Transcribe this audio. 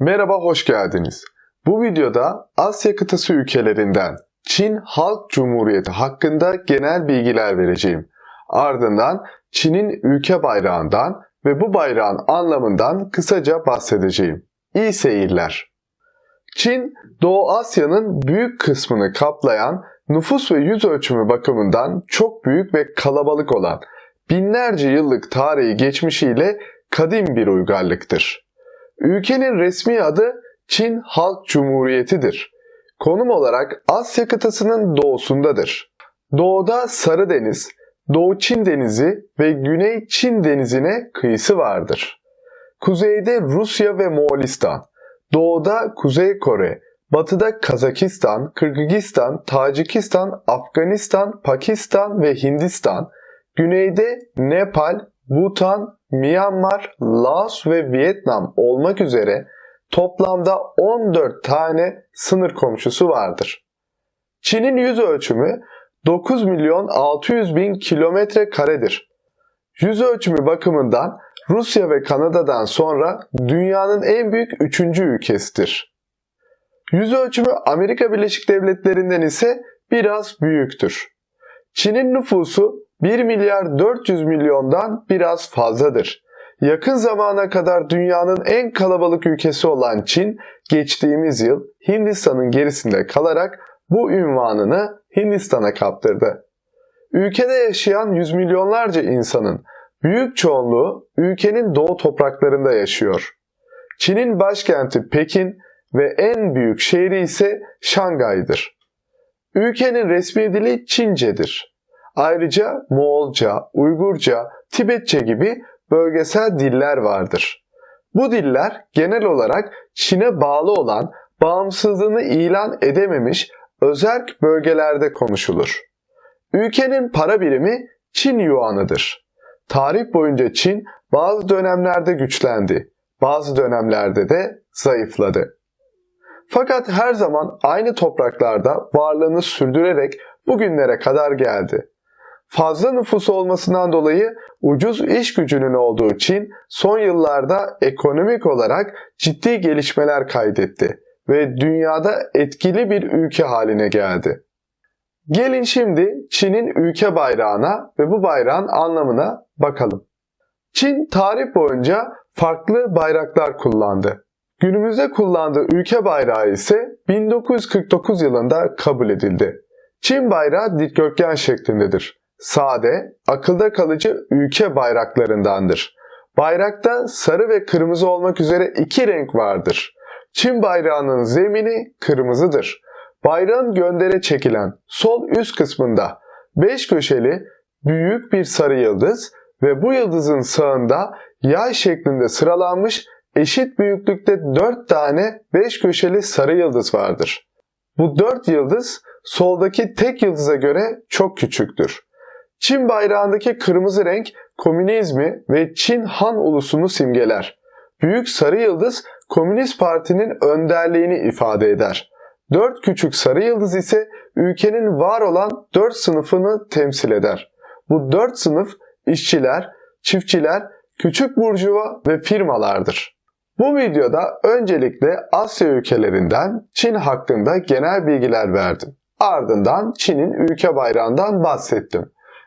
Merhaba, hoş geldiniz. Bu videoda Asya kıtası ülkelerinden Çin Halk Cumhuriyeti hakkında genel bilgiler vereceğim. Ardından Çin'in ülke bayrağından ve bu bayrağın anlamından kısaca bahsedeceğim. İyi seyirler. Çin, Doğu Asya'nın büyük kısmını kaplayan nüfus ve yüz ölçümü bakımından çok büyük ve kalabalık olan binlerce yıllık tarihi geçmişiyle kadim bir uygarlıktır. Ülkenin resmi adı Çin Halk Cumhuriyeti'dir. Konum olarak Asya kıtasının doğusundadır. Doğuda Sarı Deniz, Doğu Çin Denizi ve Güney Çin Denizi'ne kıyısı vardır. Kuzeyde Rusya ve Moğolistan, doğuda Kuzey Kore, batıda Kazakistan, Kırgızistan, Tacikistan, Afganistan, Pakistan ve Hindistan, güneyde Nepal, Bhutan, Myanmar, Laos ve Vietnam olmak üzere toplamda 14 tane sınır komşusu vardır. Çin'in yüz ölçümü 9 milyon 600 bin kilometre karedir. Yüz ölçümü bakımından Rusya ve Kanada'dan sonra dünyanın en büyük üçüncü ülkesidir. Yüz ölçümü Amerika Birleşik Devletleri'nden ise biraz büyüktür. Çin'in nüfusu 1 milyar 400 milyondan biraz fazladır. Yakın zamana kadar dünyanın en kalabalık ülkesi olan Çin, geçtiğimiz yıl Hindistan'ın gerisinde kalarak bu ünvanını Hindistan'a kaptırdı. Ülkede yaşayan yüz milyonlarca insanın büyük çoğunluğu ülkenin doğu topraklarında yaşıyor. Çin'in başkenti Pekin ve en büyük şehri ise Şangay'dır. Ülkenin resmi dili Çincedir. Ayrıca Moğolca, Uygurca, Tibetçe gibi bölgesel diller vardır. Bu diller genel olarak Çin'e bağlı olan bağımsızlığını ilan edememiş özerk bölgelerde konuşulur. Ülkenin para birimi Çin Yuan'ıdır. Tarih boyunca Çin bazı dönemlerde güçlendi, bazı dönemlerde de zayıfladı. Fakat her zaman aynı topraklarda varlığını sürdürerek bugünlere kadar geldi. Fazla nüfus olmasından dolayı ucuz iş gücünün olduğu Çin son yıllarda ekonomik olarak ciddi gelişmeler kaydetti ve dünyada etkili bir ülke haline geldi. Gelin şimdi Çin'in ülke bayrağına ve bu bayrağın anlamına bakalım. Çin tarih boyunca farklı bayraklar kullandı. Günümüzde kullandığı ülke bayrağı ise 1949 yılında kabul edildi. Çin bayrağı dikdörtgen şeklindedir. Sade, akılda kalıcı ülke bayraklarındandır. Bayrakta sarı ve kırmızı olmak üzere iki renk vardır. Çin bayrağının zemini kırmızıdır. Bayrağın göndere çekilen sol üst kısmında 5 köşeli büyük bir sarı yıldız ve bu yıldızın sağında yay şeklinde sıralanmış eşit büyüklükte 4 tane 5 köşeli sarı yıldız vardır. Bu 4 yıldız soldaki tek yıldıza göre çok küçüktür. Çin bayrağındaki kırmızı renk komünizmi ve Çin Han ulusunu simgeler. Büyük sarı yıldız Komünist Parti'nin önderliğini ifade eder. Dört küçük sarı yıldız ise ülkenin var olan dört sınıfını temsil eder. Bu dört sınıf işçiler, çiftçiler, küçük burjuva ve firmalardır. Bu videoda öncelikle Asya ülkelerinden Çin hakkında genel bilgiler verdim. Ardından Çin'in ülke bayrağından bahsettim.